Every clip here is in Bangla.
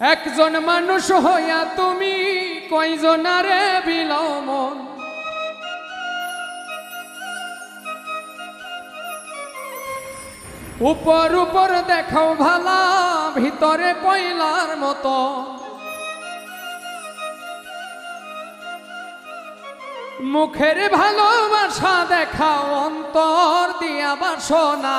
একজন মানুষ হইয়া তুমি কয়জনারে বিলমন উপর উপর দেখাও ভালা, ভিতরে কয়লার মতো। মুখের ভালোবাসা দেখাও, অন্তর দিয়া বাসনা।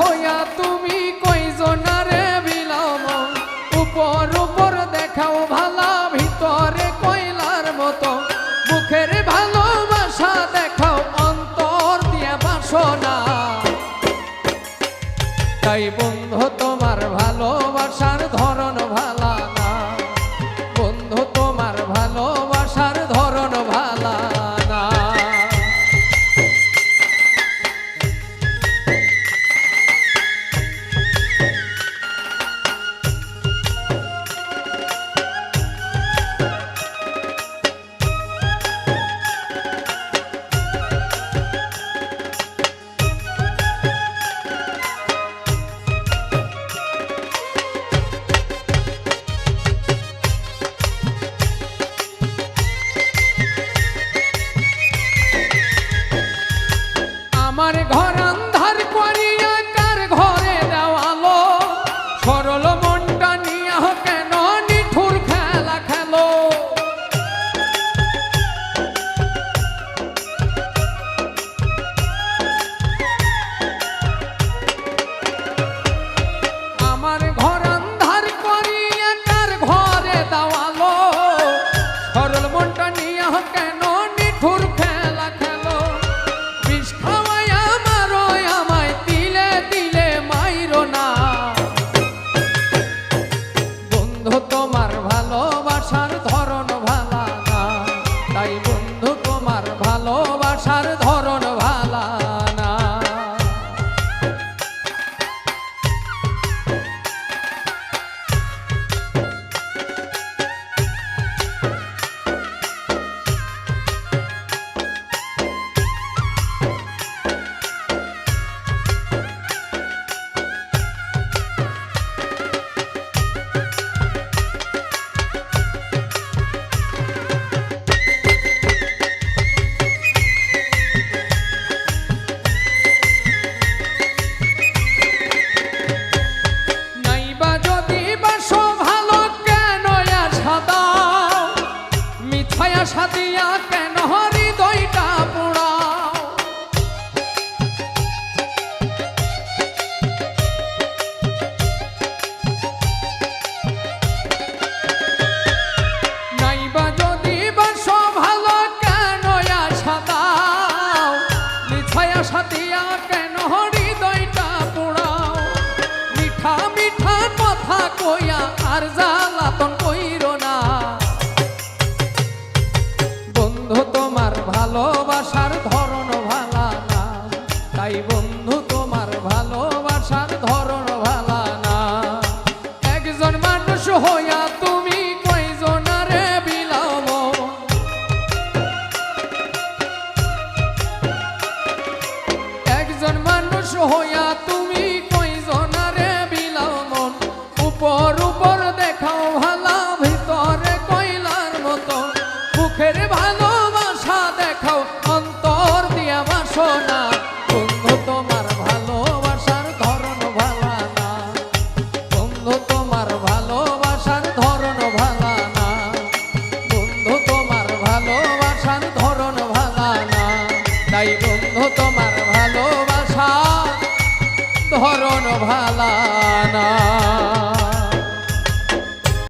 হইয়া তুমি কয়জনারে বিলাম উপর উপর দেখাও ভালা, ভিতরে কয়লার মতো। মুখের ভালোবাসা দেখাও, অন্তর দিয়া বাসনা। তাই বন্ধু ঘর আন্ধার করিয়া কথা আর জ্বালাতন কইর না। বন্ধু, তোমার ভালোবাসার ধরন ভালা না। তাই বন্ধু, তোমার ভালোবাসার ধরন ভালা না। একজন মানুষ হইয়া তুমি কয়জনারে বিলাম একজন মানুষ হইয়া তুমি মুখের ভালোবাসা দেখাও, অন্তর দিয়া বাসনা বন্ধু, তোমার ভালোবাসার ধরন ভালা না। বন্ধু, তোমার ভালোবাসার ধরন ভালা না। বন্ধু, তোমার ভালোবাসার ধরন ভালা না। তাই বন্ধু, তোমার ভালোবাসা ধরন ভালা